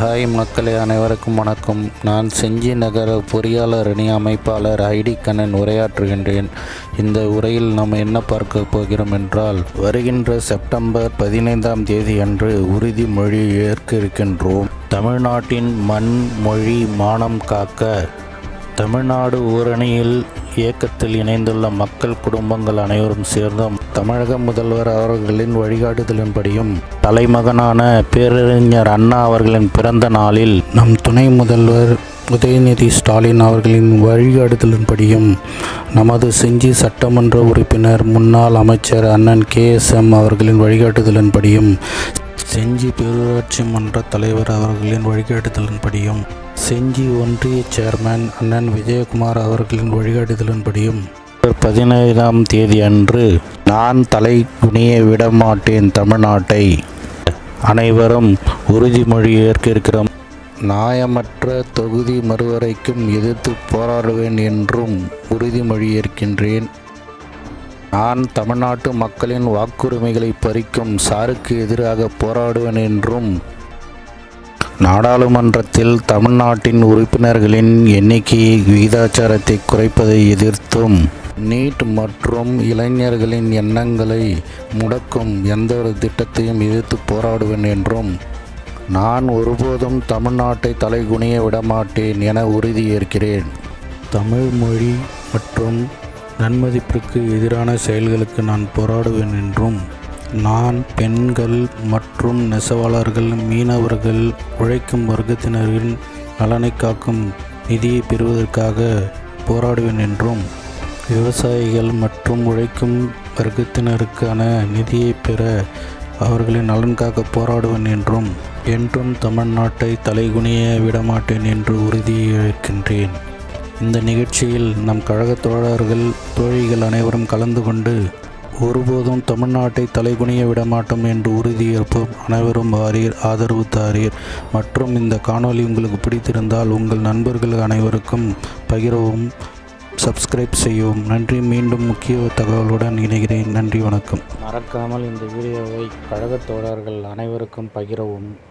Hi மக்களே அனைவருக்கும் வணக்கம். நான் செஞ்சி நகர பொறியாளர் அணி அமைப்பாளர் ஐடி கண்ணன் உரையாற்றுகின்றேன். இந்த உரையில் நாம் என்ன பார்க்க போகிறோம் என்றால் வருகின்ற செப்டம்பர் பதினைந்தாம் தேதி அன்று உறுதிமொழி ஏற்க இருக்கின்றோம். தமிழ்நாட்டின் மண் மொழி மானம் காக்க தமிழ்நாடு ஊரணியில் இயக்கத்தில் இணைந்துள்ள மக்கள் குடும்பங்கள் அனைவரும் சேர்ந்தும் தமிழக முதல்வர் அவர்களின் வழிகாட்டுதலின்படியும் தலைமகனான பேரறிஞர் அண்ணா அவர்களின் பிறந்த நாளில் நம் துணை முதல்வர் உதயநிதி ஸ்டாலின் அவர்களின் வழிகாட்டுதலின்படியும் நமது செஞ்சி சட்டமன்ற உறுப்பினர் முன்னாள் அமைச்சர் அண்ணன் கேஎஸ்எம் அவர்களின் வழிகாட்டுதலின்படியும் செஞ்சி பேரூராட்சி மன்ற தலைவர் அவர்களின் வழிகாட்டுதலின்படியும் செஞ்சி ஒன்றிய சேர்மன் அண்ணன் விஜயகுமார் அவர்களின் வழிகாட்டுதலின்படியும் பதினைந்தாம் தேதி அன்று நான் தலை குனிய விடமாட்டேன் தமிழ்நாட்டை. அனைவரும் உறுதிமொழி ஏற்க இருக்கிறோம் நியாயமற்ற தொகுதி மறுவரைக்கும் எதிர்த்து போராடுவேன் என்றும் உறுதிமொழி ஏற்கின்றேன். நான் தமிழ்நாட்டு மக்களின் வாக்குரிமைகளை பறிக்கும் சாருக்கு எதிராக போராடுவேன் என்றும் நாடாளுமன்றத்தில் தமிழ்நாட்டின் உறுப்பினர்களின் எண்ணிக்கை விகிதாச்சாரத்தை குறைப்பதை எதிர்த்தும் நீட் மற்றும் இளைஞர்களின் எண்ணங்களை முடக்கும் எந்த ஒரு திட்டத்தையும் எதிர்த்து போராடுவேன் என்றும் நான் ஒருபோதும் தமிழ்நாட்டை தலைகுனிய விடமாட்டேன் என உறுதியேற்கிறேன். தமிழ் மொழி மற்றும் நன்மதிப்பிற்கு எதிரான செயல்களுக்கு நான் போராடுவேன் என்றும் நான் பெண்கள் மற்றும் நெசவாளர்கள் மீனவர்கள் உழைக்கும் வர்க்கத்தினரின் நலனை காக்கும் நிதியை பெறுவதற்காக போராடுவேன் என்றும் விவசாயிகள் மற்றும் உழைக்கும் வர்க்கத்தினருக்கான நிதியை பெற அவர்களின் நலன்காக போராடுவேன் என்றும் என்றும் தமிழ்நாட்டை தலைகுனிய விடமாட்டேன் என்று உறுதியளிக்கின்றேன். இந்த நிகழ்ச்சியில் நம் கழக தோழர்கள் தோழிகள் அனைவரும் கலந்து கொண்டு ஒருபோதும் தமிழ்நாட்டை தலைகுனிய விடமாட்டோம் என்று உறுதியேற்போம். அனைவரும் வாரீர் ஆதரவு தாரீர். மற்றும் இந்த காணொளி உங்களுக்கு பிடித்திருந்தால் உங்கள் நண்பர்கள் அனைவருக்கும் பகிரவும் சப்ஸ்கிரைப் செய்யவும். நன்றி. மீண்டும் முக்கிய தகவலுடன் இணைகிறேன். நன்றி வணக்கம். மறக்காமல் இந்த வீடியோவை கழகத் தோழர்கள் அனைவருக்கும் பகிரவும்.